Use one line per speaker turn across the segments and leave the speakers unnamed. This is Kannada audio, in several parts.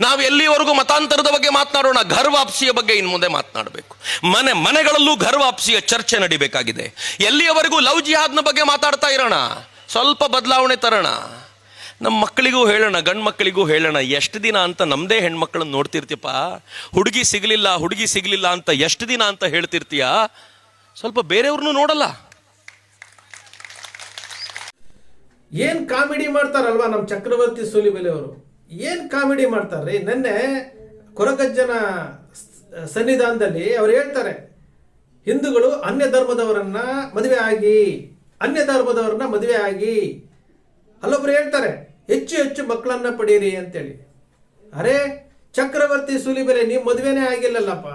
ನಾವು ಎಲ್ಲಿವರೆಗೂ ಮತಾಂತರದ ಬಗ್ಗೆ ಮಾತನಾಡೋಣ? ಘರ್ ವಾಪಸಿಯ ಬಗ್ಗೆ ಇನ್ನು ಮುಂದೆ ಮಾತನಾಡಬೇಕು. ಮನೆ, ಮನೆಗಳಲ್ಲೂ ಘರ್ ವಾಪಸಿಯ ಚರ್ಚೆ ನಡಿಬೇಕಾಗಿದೆ. ಎಲ್ಲಿಯವರೆಗೂ ಲವ್ ಜಿಹಾದ್ನ ಬಗ್ಗೆ ಮಾತಾಡ್ತಾ ಇರೋಣ? ಸ್ವಲ್ಪ ಬದಲಾವಣೆ ತರೋಣ. ನಮ್ಮ ಮಕ್ಕಳಿಗೂ ಹೇಳೋಣ, ಗಂಡು ಮಕ್ಕಳಿಗೂ ಹೇಳೋಣ, ಎಷ್ಟು ದಿನ ಅಂತ ನಮ್ಮದೇ ಹೆಣ್ಮಕ್ಳನ್ನ ನೋಡ್ತಿರ್ತೀಪ್ಪ ಹುಡುಗಿ ಸಿಗಲಿಲ್ಲ ಹುಡುಗಿ ಸಿಗಲಿಲ್ಲ ಅಂತ ಎಷ್ಟು ದಿನ ಅಂತ ಹೇಳ್ತಿರ್ತೀಯ? ಸ್ವಲ್ಪ ಬೇರೆಯವ್ರನ್ನೂ ನೋಡಲ್ಲ.
ಏನು ಕಾಮಿಡಿ ಮಾಡ್ತಾರಲ್ವಾ ನಮ್ಮ ಚಕ್ರವರ್ತಿ ಸೂಲಿಬೆಲೆ ಅವರು ಏನ್ ಕಾಮಿಡಿ ಮಾಡ್ತಾರ್ರಿ? ನಿನ್ನೆ ಕೊರಗಜ್ಜನ ಸನ್ನಿಧಾನದಲ್ಲಿ ಅವ್ರು ಹೇಳ್ತಾರೆ, ಹಿಂದೂಗಳು ಅನ್ಯ ಧರ್ಮದವರನ್ನ ಮದುವೆ ಆಗಿ ಅನ್ಯ ಧರ್ಮದವರನ್ನ ಮದುವೆ ಆಗಿ. ಅಲ್ಲೊಬ್ರು ಹೇಳ್ತಾರೆ, ಹೆಚ್ಚು ಹೆಚ್ಚು ಮಕ್ಕಳನ್ನ ಪಡೀರಿ ಅಂತೇಳಿ. ಅರೆ, ಚಕ್ರವರ್ತಿ ಸುಲಿಬೆರೆ ನೀವು ಮದುವೆನೇ ಆಗಿಲ್ಲಲ್ಲಪ್ಪ.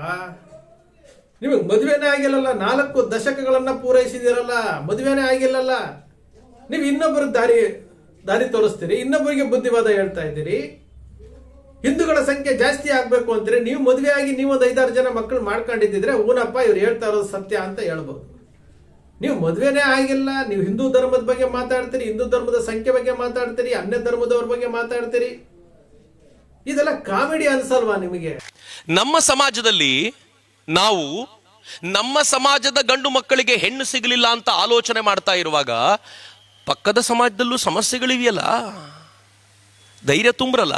ನಿಮಗೆ ಮದುವೆನೇ ಆಗಿಲ್ಲಲ್ಲ, ನಾಲ್ಕು ದಶಕಗಳನ್ನ ಪೂರೈಸಿದಿರಲ್ಲ, ಮದುವೆನೇ ಆಗಿಲ್ಲಲ್ಲ. ನೀವು ಇನ್ನೊಬ್ಬರ ದಾರಿ ದಾರಿ ತೋರಿಸ್ತೀರಿ, ಇನ್ನೊಬ್ಬರಿಗೆ ಬುದ್ಧಿವಾದ ಹೇಳ್ತಾ ಇದ್ದೀರಿ. ಹಿಂದೂಗಳ ಸಂಖ್ಯೆ ಜಾಸ್ತಿ ಆಗ್ಬೇಕು ಅಂದ್ರೆ ನೀವು ಮದುವೆ ಆಗಿ ನೀವು ಐದಾರು ಜನ ಮಕ್ಕಳು ಮಾಡ್ಕೊಂಡಿದ್ದಿದ್ರೆ, ಊನಪ್ಪ ಇವ್ರು ಹೇಳ್ತಾ ಇರೋದು ಸತ್ಯ ಅಂತ ಹೇಳ್ಬೋದು. ನೀವು ಮದುವೆನೇ ಆಗಿಲ್ಲ, ನೀವು ಹಿಂದೂ ಧರ್ಮದ ಬಗ್ಗೆ ಮಾತಾಡ್ತೀರಿ, ಹಿಂದೂ ಧರ್ಮದ ಸಂಖ್ಯೆ ಬಗ್ಗೆ ಮಾತಾಡ್ತೀರಿ, ಅನ್ಯ ಧರ್ಮದವ್ರ ಬಗ್ಗೆ ಮಾತಾಡ್ತೀರಿ. ಇದೆಲ್ಲ ಕಾಮಿಡಿ ಅನ್ಸಲ್ವಾ ನಿಮಗೆ?
ನಮ್ಮ ಸಮಾಜದಲ್ಲಿ ನಾವು ನಮ್ಮ ಸಮಾಜದ ಗಂಡು ಮಕ್ಕಳಿಗೆ ಹೆಣ್ಣು ಸಿಗಲಿಲ್ಲ ಅಂತ ಆಲೋಚನೆ ಮಾಡ್ತಾ ಇರುವಾಗ ಪಕ್ಕದ ಸಮಾಜದಲ್ಲೂ ಸಮಸ್ಯೆಗಳಿವೆಯಲ್ಲ? ಧೈರ್ಯ ತುಂಬ್ರಲ್ಲ?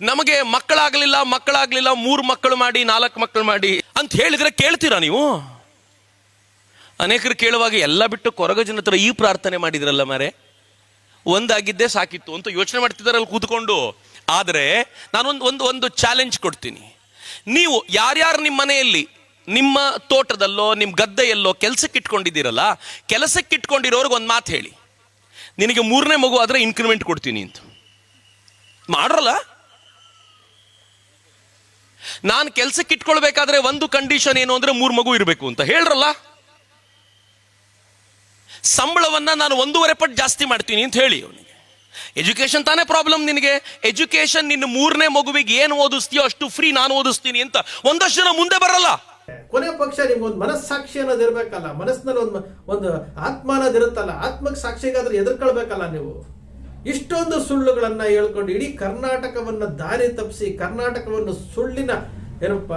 ನಮಗೆ ಮಕ್ಕಳಾಗಲಿಲ್ಲ ಮಕ್ಕಳಾಗಲಿಲ್ಲ, ಮೂರು ಮಕ್ಕಳು ಮಾಡಿ, ನಾಲ್ಕು ಮಕ್ಕಳು ಮಾಡಿ ಅಂತ ಹೇಳಿದ್ರೆ ಕೇಳ್ತೀರಾ ನೀವು? ಅನೇಕರು ಕೇಳುವಾಗ ಎಲ್ಲ ಬಿಟ್ಟು ಕೊರಗಜನ ಹತ್ರ ಈ ಪ್ರಾರ್ಥನೆ ಮಾಡಿದ್ರಲ್ಲ ಮಾರೆ? ಒಂದಾಗಿದ್ದೇ ಸಾಕಿತ್ತು ಅಂತ ಯೋಚನೆ ಮಾಡ್ತಿದ್ದಾರಲ್ಲ ಕೂತ್ಕೊಂಡು. ಆದರೆ ನಾನೊಂದು, ಒಂದು ಒಂದು ಚಾಲೆಂಜ್ ಕೊಡ್ತೀನಿ. ನೀವು ಯಾರ್ಯಾರು ನಿಮ್ಮ ಮನೆಯಲ್ಲಿ ನಿಮ್ಮ ತೋಟದಲ್ಲೋ ನಿಮ್ಮ ಗದ್ದೆಯಲ್ಲೋ ಕೆಲಸಕ್ಕೆ ಇಟ್ಕೊಂಡಿದ್ದೀರಲ್ಲ, ಕೆಲಸಕ್ಕೆ ಇಟ್ಕೊಂಡಿರೋರ್ಗೆ ಒಂದು ಮಾತು ಹೇಳಿ. ನಿನಗೆ ಮೂರನೇ ಮಗು ಆದರೆ ಇನ್ಕ್ರಿಮೆಂಟ್ ಕೊಡ್ತೀನಿ ಅಂತ. ಮಾಡ್ರಲ್ಲ? ನಾನು ಕೆಲಸಕ್ಕೆ ಇಟ್ಕೊಳ್ಬೇಕಾದ್ರೆ ಒಂದು ಕಂಡೀಷನ್ ಏನು ಅಂದರೆ ಮೂರು ಮಗು ಇರಬೇಕು ಅಂತ. ಹೇಳ್ರಲ್ಲ? ಸಂಬಳವನ್ನು ನಾನು ಒಂದೂವರೆ ಪಟ್ಟು ಜಾಸ್ತಿ ಮಾಡ್ತೀನಿ ಅಂತ ಹೇಳಿ ಅವನಿಗೆ. ಎಜುಕೇಶನ್ ತಾನೇ ಪ್ರಾಬ್ಲಮ್ ನಿನಗೆ? ಎಜುಕೇಶನ್ ನಿನ್ನ ಮೂರನೇ ಮಗುವಿಗೆ ಏನು ಓದಿಸ್ತೀಯೋ ಅಷ್ಟು ಫ್ರೀ ನಾನು ಓದಿಸ್ತೀನಿ ಅಂತ. ಒಂದಷ್ಟು ಜನ ಮುಂದೆ ಬರಲ್ಲ.
ಕೊನೆ ಪಕ್ಷ ನಿಮ್ಗೊಂದು ಮನಸ್ಸಾಕ್ಷಿ ಅನ್ನೋದು ಇರಬೇಕಲ್ಲ, ಮನಸ್ಸಿನಲ್ಲಿ ಒಂದು ಒಂದು ಆತ್ಮ ಅನ್ನೋದು ಇರುತ್ತಲ್ಲ, ಆತ್ಮಕ್ಕೆ ಸಾಕ್ಷಿಗಾದ್ರೆ ಎದುರ್ಕೊಳ್ಬೇಕಲ್ಲ ನೀವು? ಇಷ್ಟೊಂದು ಸುಳ್ಳುಗಳನ್ನ ಹೇಳ್ಕೊಂಡು ಇಡೀ ಕರ್ನಾಟಕವನ್ನ ದಾರಿ ತಪ್ಪಿಸಿ, ಕರ್ನಾಟಕವನ್ನು ಸುಳ್ಳಿನ ಏನಪ್ಪ,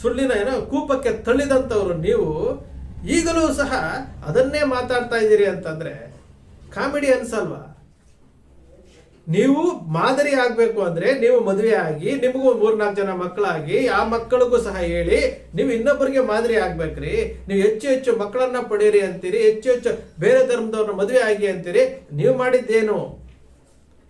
ಸುಳ್ಳಿನ ಏನೋ ಕೂಪಕ್ಕೆ ತಳ್ಳಿದಂಥವ್ರು ನೀವು, ಈಗಲೂ ಸಹ ಅದನ್ನೇ ಮಾತಾಡ್ತಾ ಇದ್ದೀರಿ ಅಂತಂದ್ರೆ ಕಾಮಿಡಿ ಅನ್ಸಲ್ವಾ? ನೀವು ಮಾದರಿ ಆಗ್ಬೇಕು ಅಂದ್ರೆ ನೀವು ಮದುವೆ ಆಗಿ, ನಿಮಗೂ ಮೂರ್ನಾಲ್ಕು ಜನ ಮಕ್ಕಳಾಗಿ, ಆ ಮಕ್ಕಳಿಗೂ ಸಹ ಹೇಳಿ, ನೀವು ಇನ್ನೊಬ್ಬರಿಗೆ ಮಾದರಿ ಆಗ್ಬೇಕ್ರಿ. ನೀವು ಹೆಚ್ಚು ಹೆಚ್ಚು ಮಕ್ಕಳನ್ನ ಪಡೀರಿ ಅಂತೀರಿ, ಹೆಚ್ಚು ಹೆಚ್ಚು ಬೇರೆ ಧರ್ಮದವ್ರನ್ನ ಮದುವೆ ಆಗಿ ಅಂತೀರಿ. ನೀವು ಮಾಡಿದ್ದೇನು?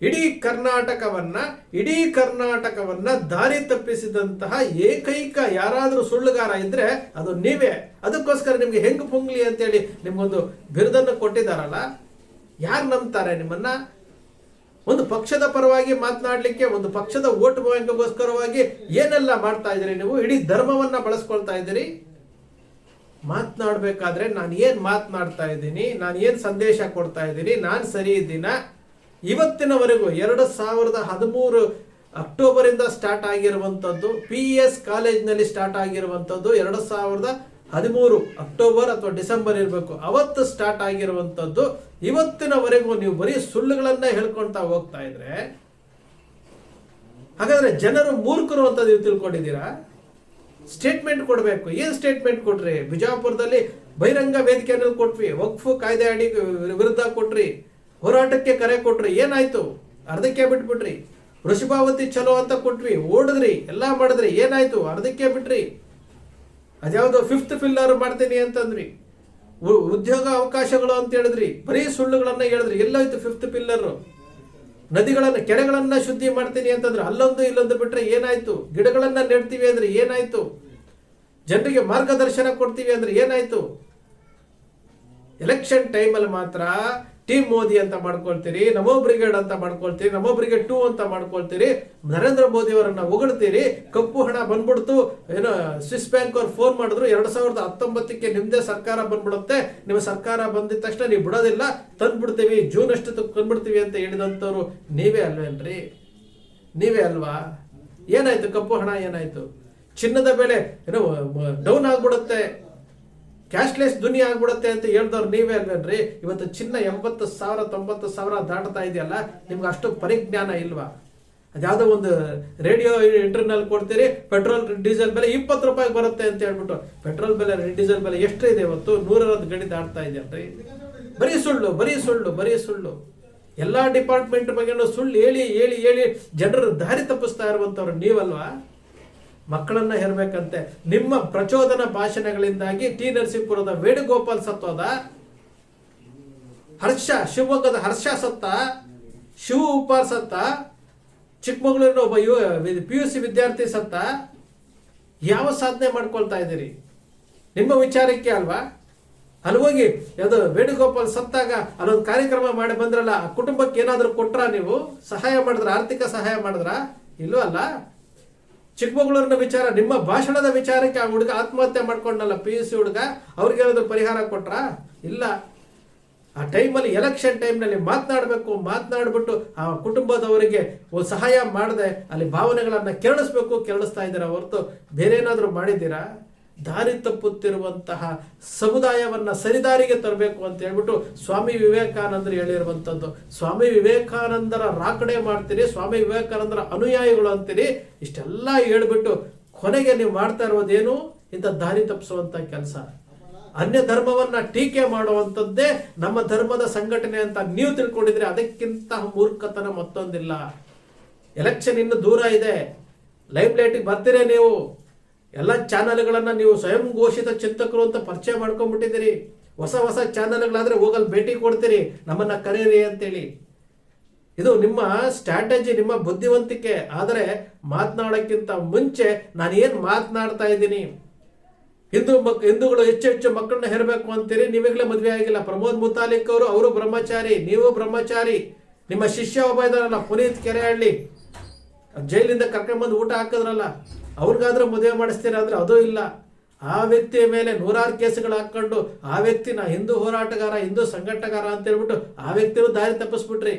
ಇಡೀ ಕರ್ನಾಟಕವನ್ನ ಇಡೀ ಕರ್ನಾಟಕವನ್ನ ದಾರಿ ತಪ್ಪಿಸಿದಂತಹ ಏಕೈಕ ಯಾರಾದರೂ ಸುಳ್ಳುಗಾರ ಇದ್ರೆ ಅದು ನೀವೇ. ಅದಕ್ಕೋಸ್ಕರ ನಿಮ್ಗೆ ಹೆಂಗ್ ಪುಂಗ್ಲಿ ಅಂತೇಳಿ ನಿಮ್ಗೊಂದು ಬಿರುದನ್ನು ಕೊಟ್ಟಿದಾರಲ್ಲ ಯಾರು ನಂಬ್ತಾರೆ ನಿಮ್ಮನ್ನ? ಒಂದು ಪಕ್ಷದ ಪರವಾಗಿ ಮಾತನಾಡಲಿಕ್ಕೆ, ಒಂದು ಪಕ್ಷದ ಓಟ್ ಬ್ಯಾಂಕ್ಗೋಸ್ಕರವಾಗಿ ಏನೆಲ್ಲ ಮಾಡ್ತಾ ಇದ್ದೀರಿ ನೀವು? ಇಡೀ ಧರ್ಮವನ್ನ ಬಳಸ್ಕೊಳ್ತಾ ಇದ್ದೀರಿ? ಮಾತನಾಡ್ಬೇಕಾದ್ರೆ ನಾನು ಏನ್ ಮಾತನಾಡ್ತಾ ಇದ್ದೀನಿ, ನಾನು ಏನ್ ಸಂದೇಶ ಕೊಡ್ತಾ ಇದ್ದೀನಿ, ನಾನು ಸರಿ ಇದ್ದೀನ? ಇವತ್ತಿನವರೆಗೂ ಎರಡು ಸಾವಿರದ ಹದಿಮೂರು ಅಕ್ಟೋಬರಿಂದ ಸ್ಟಾರ್ಟ್ ಆಗಿರುವಂಥದ್ದು ಪಿ ಎಸ್ ಕಾಲೇಜ್ನಲ್ಲಿ ಸ್ಟಾರ್ಟ್ ಆಗಿರುವಂಥದ್ದು, ಎರಡು ಸಾವಿರದ ಹದಿಮೂರು ಅಕ್ಟೋಬರ್ ಅಥವಾ ಡಿಸೆಂಬರ್ ಇರಬೇಕು. ಅವತ್ತು ಸ್ಟಾರ್ಟ್ ಆಗಿರುವಂತದ್ದು ಇವತ್ತಿನವರೆಗೂ ನೀವು ಬರೀ ಸುಳ್ಳುಗಳನ್ನ ಹೇಳ್ಕೊಳ್ತಾ ಹೋಗ್ತಾ ಇದ್ರೆ, ಹಾಗಾದ್ರೆ ಜನರು ಮೂರ್ಖರು ಅಂತ ನೀವು ತಿಳ್ಕೊಂಡಿದ್ದೀರಾ? ಸ್ಟೇಟ್ಮೆಂಟ್ ಕೊಡಬೇಕು. ಏನು ಸ್ಟೇಟ್ಮೆಂಟ್ ಕೊಟ್ರಿ? ಬಿಜಾಪುರದಲ್ಲಿ ಬಹಿರಂಗ ವೇದಿಕೆಯಲ್ಲಿ ಕೊಟ್ವಿ. ವಕ್ಫ್ ಕಾಯ್ದೆ ಅಡಿ ವಿರುದ್ಧ ಕೊಟ್ರಿ. ಹೋರಾಟಕ್ಕೆ ಕರೆ ಕೊಟ್ರಿ. ಏನಾಯ್ತು? ಅರ್ಧಕ್ಕೆ ಬಿಟ್ಬಿಟ್ರಿ. ವೃಷಭಾವತಿ ಚಲೋ ಅಂತ ಕೊಟ್ವಿ. ಓಡಿದ್ರಿ. ಎಲ್ಲಾ ಮಾಡಿದ್ರಿ. ಏನಾಯ್ತು? ಅರ್ಧಕ್ಕೆ ಬಿಟ್ರಿ. ಅದ್ಯಾವುದೋ ಫಿಫ್ತ್ ಫಿಲ್ಲರ್ ಮಾಡ್ತೀನಿ ಅಂತಂದ್ರಿ ಉದ್ಯೋಗ ಅವಕಾಶಗಳು ಅಂತ ಹೇಳಿದ್ರಿ. ಬರೀ ಸುಳ್ಳುಗಳನ್ನ ಹೇಳಿದ್ರಿ. ಎಲ್ಲೋಯ್ತು ಫಿಫ್ತ್ ಪಿಲ್ಲರ್ ನದಿಗಳನ್ನ, ಕೆರೆಗಳನ್ನ ಶುದ್ಧಿ ಮಾಡ್ತೀನಿ ಅಂತಂದ್ರೆ. ಅಲ್ಲೊಂದು ಇಲ್ಲೊಂದು ಬಿಟ್ರೆ ಏನಾಯ್ತು? ಗಿಡಗಳನ್ನ ನೆಡ್ತೀವಿ ಅಂದ್ರೆ ಏನಾಯ್ತು? ಜನರಿಗೆ ಮಾರ್ಗದರ್ಶನ ಕೊಡ್ತೀವಿ ಅಂದ್ರೆ ಏನಾಯ್ತು? ಎಲೆಕ್ಷನ್ ಟೈಮಲ್ಲಿ ಮಾತ್ರ ಟೀಮ್ ಮೋದಿ ಅಂತ ಮಾಡ್ಕೊಳ್ತೀರಿ, ನಮೋ ಬ್ರಿಗೇಡ್ ಅಂತ ಮಾಡ್ಕೊಳ್ತೀರಿ, ನಮೋ ಬ್ರಿಗೇಡ್ ಟೂ ಅಂತ ಮಾಡ್ಕೊಳ್ತೀರಿ, ನರೇಂದ್ರ ಮೋದಿ ಅವರನ್ನ ಹೊಗಳ್ತೀರಿ, ಕಪ್ಪು ಹಣ ಬಂದ್ಬಿಡ್ತು, ಏನೋ ಸ್ವಿಸ್ ಬ್ಯಾಂಕ್ ಅವ್ರು ಫೋನ್ ಮಾಡಿದ್ರು, ಎರಡ್ ಸಾವಿರದ ಹತ್ತೊಂಬತ್ತಕ್ಕೆ ನಿಮ್ದೇ ಸರ್ಕಾರ ಬಂದ್ಬಿಡುತ್ತೆ, ನಿಮ್ಮ ಸರ್ಕಾರ ಬಂದಿದ ತಕ್ಷಣ ನೀವು ಬಿಡೋದಿಲ್ಲ, ತಂದ್ಬಿಡ್ತೀವಿ ಜೂನ್ ಅಷ್ಟು ತಂದ್ಬಿಡ್ತೀವಿ ಅಂತ ಹೇಳಿದಂಥವ್ರು ನೀವೇ ಅಲ್ವೇನ್ರಿ ನೀವೇ ಅಲ್ವಾ? ಏನಾಯ್ತು, ಕಪ್ಪು ಹಣ ಏನಾಯ್ತು? ಚಿನ್ನದ ಬೆಲೆ, ಏನೋ ಡೌನ್ ಆಗ್ಬಿಡುತ್ತೆ. ಕ್ಯಾಶ್ಲೆಸ್ ದುನಿಯಾ ಆಗ್ಬಿಡುತ್ತೆ ಅಂತ ಹೇಳ್ದವ್ರು ನೀವೇ ಅಲ್ವೇನ್ರಿ? ಇವತ್ತು ಚಿನ್ನ ಎಂಬತ್ತು ಸಾವಿರ, ತೊಂಬತ್ತು ಸಾವಿರ ದಾಟ್ತಾ ಇದೆಯಲ್ಲ, ನಿಮ್ಗೆ ಅಷ್ಟು ಪರಿಜ್ಞಾನ ಇಲ್ವಾ? ಅದ್ಯಾವುದೋ ಒಂದು ರೇಡಿಯೋ ಇಂಟರ್ನಲ್ ಕೊಡ್ತೀರಿ, ಪೆಟ್ರೋಲ್, ಡೀಸೆಲ್ ಬೆಲೆ ಇಪ್ಪತ್ತು ರೂಪಾಯಿಗೆ ಬರುತ್ತೆ ಅಂತ ಹೇಳ್ಬಿಟ್ಟು, ಪೆಟ್ರೋಲ್ ಬೆಲೆ, ಡೀಸೆಲ್ ಬೆಲೆ ಇದೆ ಇವತ್ತು? ನೂರರದ್ದು ಗಡಿ ದಾಟ್ತಾ ಇದೆ ಅಲ್ರಿ? ಬರೀ ಸುಳ್ಳು ಬರೀ ಸುಳ್ಳು ಬರೀ ಸುಳ್ಳು. ಎಲ್ಲಾ ಡಿಪಾರ್ಟ್ಮೆಂಟ್ ಬಗ್ಗೆ ಸುಳ್ಳು ಹೇಳಿ ಹೇಳಿ ಹೇಳಿ ಜನರು ದಾರಿ ತಪ್ಪಿಸ್ತಾ ಇರುವಂಥವ್ರು ನೀವಲ್ವಾ? ಮಕ್ಕಳನ್ನ ಹೇರ್ಬೇಕಂತೆ. ನಿಮ್ಮ ಪ್ರಚೋದನ ಭಾಷಣಗಳಿಂದಾಗಿ ಟಿ ನರಸಿಂಹಪುರದ ವೇಣುಗೋಪಾಲ್ ಸತ್ತೋದ? ಹರ್ಷ, ಶಿವಮೊಗ್ಗದ ಹರ್ಷ ಸತ್ತ? ಶಿವ ಉಪಾರ್ ಸತ್ತ? ಚಿಕ್ಕಮಗಳೂರಿನ ಒಬ್ಬ ಯು ಪಿ ಯು ಸಿ ವಿದ್ಯಾರ್ಥಿ ಸತ್ತ? ಯಾವ ಸಾಧನೆ ಮಾಡ್ಕೊಳ್ತಾ ಇದ್ದೀರಿ? ನಿಮ್ಮ ವಿಚಾರಕ್ಕೆ ಅಲ್ವಾ? ಅಲ್ಲಿ ಹೋಗಿ ಅದು ವೇಣುಗೋಪಾಲ್ ಸತ್ತಾಗ ಅಲ್ಲೊಂದು ಕಾರ್ಯಕ್ರಮ ಮಾಡಿ ಬಂದ್ರಲ್ಲ ಕುಟುಂಬಕ್ಕೆ ಏನಾದರೂ ಕೊಟ್ರಾ ನೀವು? ಸಹಾಯ ಮಾಡಿದ್ರ? ಆರ್ಥಿಕ ಸಹಾಯ ಮಾಡಿದ್ರ? ಇಲ್ಲೂ ಚಿಕ್ಕಮಗಳೂರಿನ ವಿಚಾರ, ನಿಮ್ಮ ಭಾಷಣದ ವಿಚಾರಕ್ಕೆ ಆ ಹುಡುಗ ಆತ್ಮಹತ್ಯೆ ಮಾಡ್ಕೊಂಡಲ್ಲ, ಪಿ ಯು ಸಿ ಹುಡುಗ ಅವ್ರಿಗೇನಾದ್ರು ಪರಿಹಾರ ಕೊಟ್ರಾ? ಇಲ್ಲ. ಆ ಟೈಮಲ್ಲಿ ಎಲೆಕ್ಷನ್ ಟೈಮ್ನಲ್ಲಿ ಮಾತನಾಡಬೇಕು, ಮಾತನಾಡ್ಬಿಟ್ಟು ಆ ಕುಟುಂಬದವರಿಗೆ ಸಹಾಯ ಮಾಡದೆ, ಅಲ್ಲಿ ಭಾವನೆಗಳನ್ನು ಕೆರಳಿಸ್ಬೇಕು, ಕೆರಳಿಸ್ತಾ ಇದ್ದೀರಾ ಹೊರತು ಬೇರೆ ಏನಾದರೂ ಮಾಡಿದ್ದೀರಾ? ದಾರಿ ತಪ್ಪುತ್ತಿರುವಂತಹ ಸಮುದಾಯವನ್ನ ಸರಿದಾರಿಗೆ ತರಬೇಕು ಅಂತ ಹೇಳ್ಬಿಟ್ಟು ಸ್ವಾಮಿ ವಿವೇಕಾನಂದರು ಹೇಳಿರುವಂಥದ್ದು ಸ್ವಾಮಿ ವಿವೇಕಾನಂದರ ರಾಕಡೆ ಮಾಡ್ತೀರಿ, ಸ್ವಾಮಿ ವಿವೇಕಾನಂದರ ಅನುಯಾಯಿಗಳು ಅಂತೀರಿ, ಇಷ್ಟೆಲ್ಲ ಹೇಳ್ಬಿಟ್ಟು ಕೊನೆಗೆ ನೀವು ಮಾಡ್ತಾ ಇರೋದೇನು? ಇಂಥ ದಾರಿ ತಪ್ಪಿಸುವಂಥ ಕೆಲಸ. ಅನ್ಯ ಧರ್ಮವನ್ನ ಟೀಕೆ ಮಾಡುವಂಥದ್ದೇ ನಮ್ಮ ಧರ್ಮದ ಸಂಘಟನೆ ಅಂತ ನೀವು ತಿಳ್ಕೊಂಡಿದ್ರೆ ಅದಕ್ಕಿಂತ ಮೂರ್ಖತನ ಮತ್ತೊಂದಿಲ್ಲ. ಎಲೆಕ್ಷನ್ ಇನ್ನು ದೂರ ಇದೆ. ಲೈಫ್ ಲೈಟಿಗೆ ಬರ್ತೀರೇ ನೀವು? ಎಲ್ಲ ಚಾನಲ್ಗಳನ್ನು ನೀವು ಸ್ವಯಂ ಘೋಷಿತ ಚಿಂತಕರು ಅಂತ ಪರಿಚಯ ಮಾಡ್ಕೊಂಡ್ಬಿಟ್ಟಿದ್ದೀರಿ. ಹೊಸ ಹೊಸ ಚಾನಲ್ಗಳಾದರೆ ಹೋಗಲ್ ಭೇಟಿ ಕೊಡ್ತೀರಿ. ನಮ್ಮನ್ನ ಕರೀರಿ ಅಂತೇಳಿ. ಇದು ನಿಮ್ಮ ಸ್ಟ್ರಾಟಜಿ ನಿಮ್ಮ ಬುದ್ಧಿವಂತಿಕೆ. ಆದರೆ ಮಾತನಾಡೋಕ್ಕಿಂತ ಮುಂಚೆ ನಾನು ಏನು ಮಾತನಾಡ್ತಾ ಇದ್ದೀನಿ? ಹಿಂದೂ ಮಕ್, ಹಿಂದೂಗಳು ಹೆಚ್ಚು ಹೆಚ್ಚು ಮಕ್ಕಳನ್ನ ಹೇರಬೇಕು ಅಂತೀರಿ. ನೀವಾಗಲೇ ಮದುವೆ ಆಗಿಲ್ಲ. ಪ್ರಮೋದ್ ಮುತಾಲಿಕ್ ಅವರು ಅವರು ಬ್ರಹ್ಮಚಾರಿ, ನೀವು ಬ್ರಹ್ಮಚಾರಿ. ನಿಮ್ಮ ಶಿಷ್ಯ ಒಬ್ಬ ಇದಾರಲ್ಲ ಪುನೀತ್ ಕೆರೆಹಳ್ಳಿ. ಜೈಲಿಂದ ಕರ್ಕೊಂಡ್ಬಂದು ಊಟ ಹಾಕಿದ್ರಲ್ಲ. ಅವ್ರಿಗಾದ್ರೂ ಮದುವೆ ಮಾಡಿಸ್ತೀರಾ ಅಂದ್ರೆ ಅದೂ ಇಲ್ಲ. ಆ ವ್ಯಕ್ತಿಯ ಮೇಲೆ ನೂರಾರು ಕೇಸುಗಳು ಹಾಕ್ಕೊಂಡು ಆ ವ್ಯಕ್ತಿನ ಹಿಂದೂ ಹೋರಾಟಗಾರ, ಹಿಂದೂ ಸಂಘಟಗಾರ ಅಂತ ಹೇಳ್ಬಿಟ್ಟು ಆ ವ್ಯಕ್ತಿನೂ ದಾರಿ ತಪ್ಪಿಸ್ಬಿಟ್ರಿ.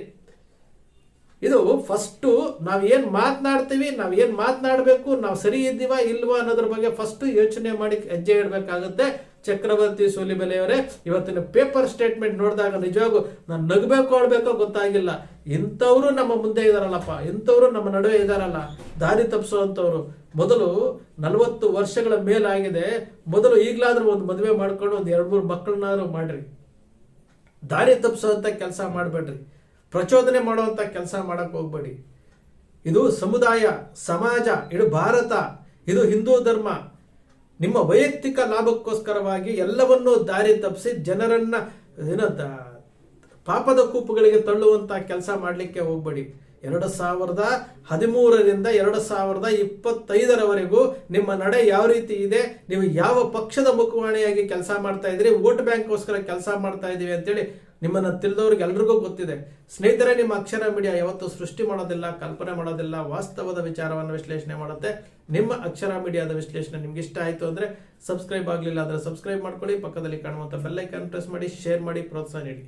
ಇದು ಫಸ್ಟು ನಾವು ಏನು ಮಾತನಾಡ್ತೀವಿ, ನಾವು ಏನು ಮಾತನಾಡಬೇಕು, ನಾವು ಸರಿ ಇದ್ದೀವಾ, ಇಲ್ವಾ ಅನ್ನೋದ್ರ ಬಗ್ಗೆ ಫಸ್ಟ್ ಯೋಚನೆ ಮಾಡಿ ಹೆಜ್ಜೆ ಇಡಬೇಕಾಗುತ್ತೆ. ಚಕ್ರವರ್ತಿ ಸೂಲಿಬೆಲೆಯವರೇ ಇವತ್ತಿನ ಪೇಪರ್ ಸ್ಟೇಟ್ಮೆಂಟ್ ನೋಡಿದಾಗ ನಿಜವಾಗೂ ನಾನು ನಗಬೇಕು ಆಡ್ಬೇಕೋ ಗೊತ್ತಾಗಿಲ್ಲ. ಇಂಥವರು ನಮ್ಮ ಮುಂದೆ ಇದಾರಲ್ಲಪ್ಪ, ಇಂಥವರು ನಮ್ಮ ನಡುವೆ ಇದಾರಲ್ಲ, ದಾರಿ ತಪ್ಪಿಸುವಂಥವ್ರು ಮೊದಲು ನಲವತ್ತು ವರ್ಷಗಳ ಮೇಲಾಗಿದೆ ಮೊದಲು ಈಗಲಾದರೂ ಒಂದು ಮದುವೆ ಮಾಡ್ಕೊಂಡು ಒಂದು ಎರಡು ಮೂರು ಮಕ್ಕಳನ್ನಾದರೂ ಮಾಡ್ರಿ. ದಾರಿ ತಪ್ಪಿಸುವಂಥ ಕೆಲಸ ಮಾಡಬೇಡ್ರಿ. ಪ್ರಚೋದನೆ ಮಾಡುವಂಥ ಕೆಲಸ ಮಾಡೋಕ್ಕೆ ಹೋಗ್ಬೇಡಿ. ಇದು ಸಮುದಾಯ, ಸಮಾಜ, ಇದು ಭಾರತ, ಇದು ಹಿಂದೂ ಧರ್ಮ. ನಿಮ್ಮ ವೈಯಕ್ತಿಕ ಲಾಭಕ್ಕೋಸ್ಕರವಾಗಿ ಎಲ್ಲವನ್ನೂ ದಾರಿ ತಪ್ಪಿಸಿ ಜನರನ್ನ, ಏನ ಪಾಪದ ಕೂಪುಗಳಿಗೆ ತಳ್ಳುವಂತ ಕೆಲಸ ಮಾಡಲಿಕ್ಕೆ ಹೋಗ್ಬೇಡಿ. ಎರಡು ಸಾವಿರದ ಹದಿಮೂರರಿಂದ ಎರಡು ಸಾವಿರದ ಇಪ್ಪತ್ತೈದರವರೆಗೂ ನಿಮ್ಮ ನಡೆ ಯಾವ ರೀತಿ ಇದೆ, ನೀವು ಯಾವ ಪಕ್ಷದ ಮುಖವಾಣಿಯಾಗಿ ಕೆಲಸ ಮಾಡ್ತಾ ಇದ್ದೀರಿ, ವೋಟ್ ಬ್ಯಾಂಕ್ಗೋಸ್ಕರ ಕೆಲಸ ಮಾಡ್ತಾ ಇದ್ದೀವಿ ಅಂತೇಳಿ ನಿಮ್ಮನ್ನ ತಿಳಿದವ್ರಿಗೆ ಎಲ್ರಿಗೂ ಗೊತ್ತಿದೆ. ಸ್ನೇಹಿತರೆ, ನಿಮ್ಮ ಅಕ್ಷರ ಮೀಡಿಯಾ ಯಾವತ್ತೂ ಸೃಷ್ಟಿ ಮಾಡೋದಿಲ್ಲ, ಕಲ್ಪನೆ ಮಾಡೋದಿಲ್ಲ, ವಾಸ್ತವದ ವಿಚಾರವನ್ನು ವಿಶ್ಲೇಷಣೆ ಮಾಡುತ್ತೆ. ನಿಮ್ಮ ಅಕ್ಷರ ಮೀಡಿಯಾದ ವಿಶ್ಲೇಷಣೆ ನಿಮ್ಗೆ ಇಷ್ಟ ಆಯಿತು ಅಂದ್ರೆ ಸಬ್ಸ್ಕ್ರೈಬ್ ಆಗಲಿಲ್ಲ ಅಂದ್ರೆ ಸಬ್ಸ್ಕ್ರೈಬ್ ಮಾಡ್ಕೊಳ್ಳಿ. ಪಕ್ಕದಲ್ಲಿ ಕಾಣುವಂಥ ಬೆಲ್ಲೈಕನ್ ಪ್ರೆಸ್ ಮಾಡಿ, ಶೇರ್ ಮಾಡಿ, ಪ್ರೋತ್ಸಾಹ ನೀಡಿ.